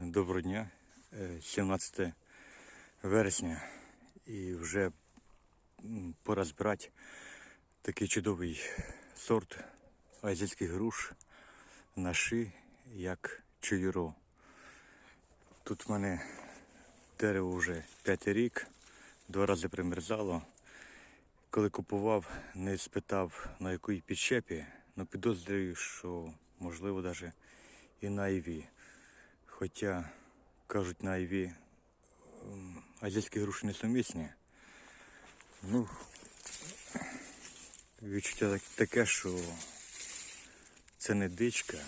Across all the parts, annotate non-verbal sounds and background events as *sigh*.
Доброго дня, Е, 17 вересня і вже пора збирати такий чудовий сорт азійських груш наші, як чуюро. Тут в мене дерево вже п'ятий рік, два рази примерзало. Коли купував, не спитав на якій підщепі, але підозрюю, що можливо навіть і на іві. Хоча кажуть на Айві ем, азійські груші не сумісні. Ну, відчуття таке, що це не дичка,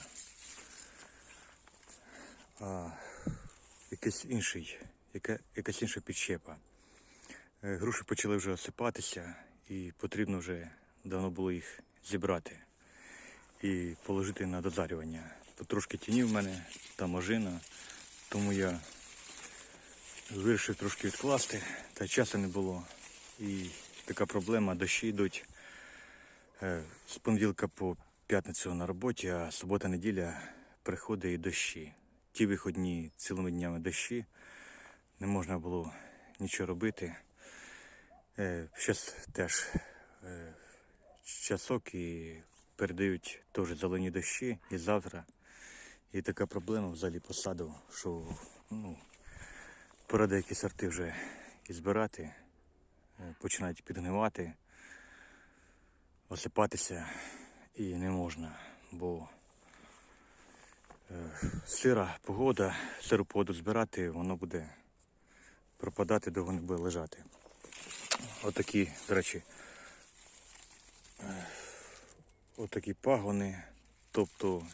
а якийсь інший, яка, якась інша підщепа. Е, Груші почали вже осипатися і потрібно вже давно було їх зібрати і положити на дозарювання. Трошки тіні в мене, там ожина, тому я вирішив трошки відкласти, та часу не було. І така проблема, дощі йдуть е, з понеділка по п'ятницю на роботі, а субота-неділя приходить і дощі. Ті виходні цілими днями дощі, не можна було нічого робити. Зараз теж е, часок і передають теж зелені дощі і завтра. І така проблема взагалі посаду, що ну, пора деякі сорти вже і збирати, е, починають підгнивати, осипатися і не можна, бо е, сира погода, сиру погоду збирати, воно буде пропадати, довго не буде лежати. Отакі, до речі, е, отакі пагони, тобто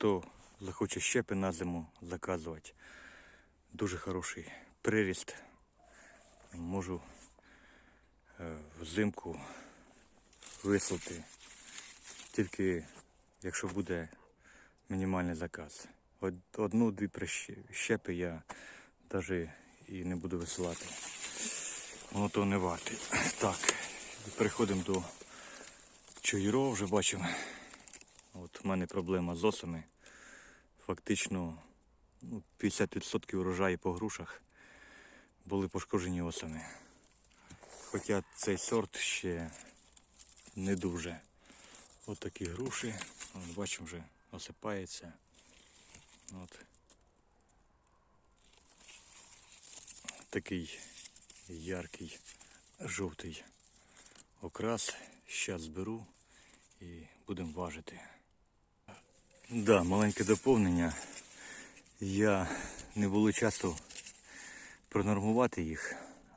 хто захоче щепи на зиму заказувати. Дуже хороший приріст. Можу е, взимку вислати. Тільки якщо буде мінімальний заказ. Одну-дві щепи я навіть і не буду висилати. Воно то не варте. Так, переходимо до чуйро, вже бачимо. От в мене проблема з осами. Фактично ну, 50% урожаю по грушах були пошкоджені осами. Хоча цей сорт ще не дуже. От такі груші. Бачимо, вже осипається. От. Такий яркий жовтий окрас. Зараз зберу і будемо важити. Да, маленьке доповнення. Я не було часу пронормувати їх,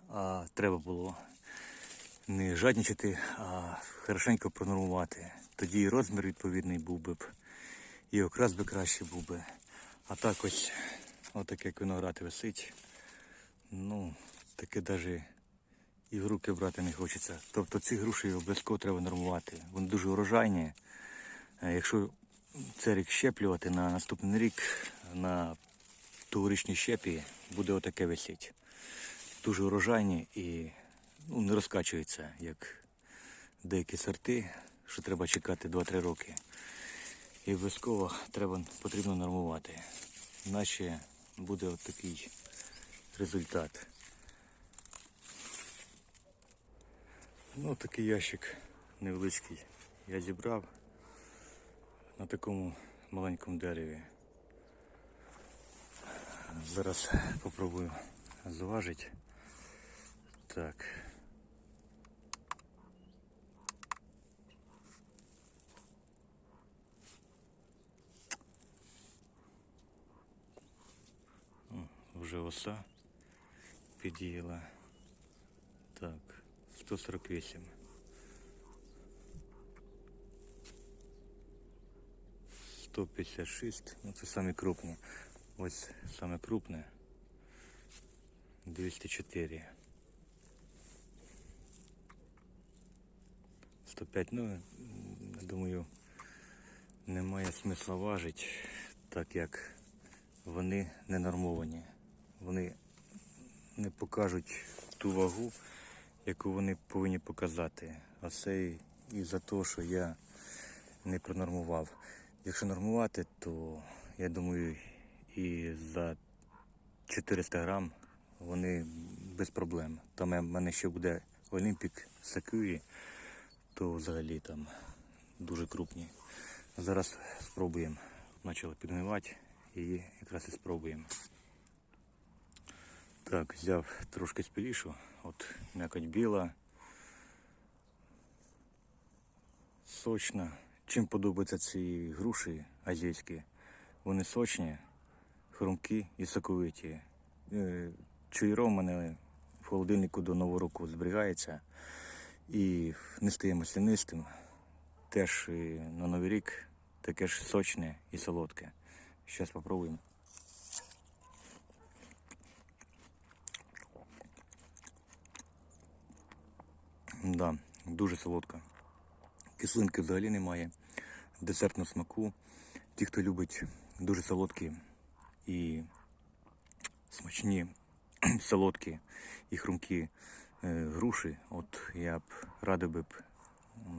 а треба було не жадничати, а хорошенько пронормувати. Тоді і розмір відповідний був би б, і окрас би краще був би. А так ось, отаке як виноград висить. Ну, таке навіть і в руки брати не хочеться. Тобто ці груші обов'язково треба нормувати. Вони дуже урожайні. Е, Якщо цей рік щеплювати на наступний рік на тогорічній щепі буде отаке висіть. Дуже урожайні і ну, не розкачуються, як деякі сорти, що треба чекати 2-3 роки. І обов'язково треба, потрібно нормувати. Іначе буде от такий результат. Ну, такий ящик невеличкий я зібрав на такому маленькому дереві. Зараз попробую зважити. Так. Вже оса під'їла. Так, 148. Сто п'ятдесят шість, ну це самі крупні. Ось саме крупне. 204. 105, ну, м, думаю, немає смисла важити, так як вони не нормовані. Вони не покажуть ту вагу, яку вони повинні показати. А це і за те, що я не пронормував. Якщо нормувати, то я думаю, І за 400 грам вони без проблем. Там в мене ще буде Олімпік Сакюрі, то взагалі там дуже крупні. Зараз спробуємо. Почали підгнивати і якраз і спробуємо. Так, взяв трошки спілішу, от м'якоть біла, сочна. Чим подобаються ці груші азійські? Вони сочні, хрумкі і соковиті. Е, Чуйро в мене в холодильнику до Нового року зберігається і не стає маслянистим. Теж на Новий рік таке ж сочне і солодке. Зараз спробуємо. Да, дуже солодка. Кислинки взагалі немає. Десертного смаку. Ті, хто любить дуже солодкі і смачні, *clears throat* солодкі і хрумкі е, груші, от я б радив би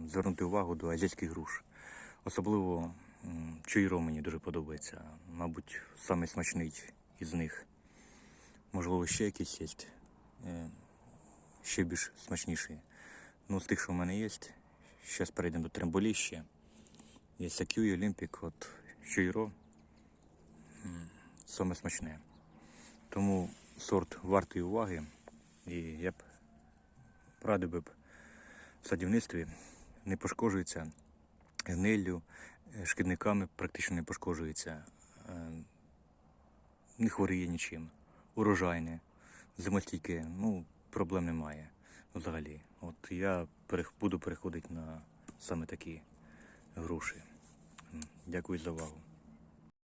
звернути увагу до азійських груш. Особливо чуйро мені дуже подобається. Мабуть, самий смачний із них. Можливо, ще якісь є. е, Ще більш смачніші. Ну, з тих, що в мене є. Зараз перейдемо до тремболі ще. Є Сакю і Олімпік, от Чуйро. М, Саме смачне. Тому сорт вартий уваги. І я б радив би в садівництві не пошкоджується гниллю, е, шкідниками практично не пошкоджується, е, не хворіє нічим, урожайне, зимостійке, ну, проблем немає взагалі. От я буду переходити на саме такі груші. Дякую за увагу.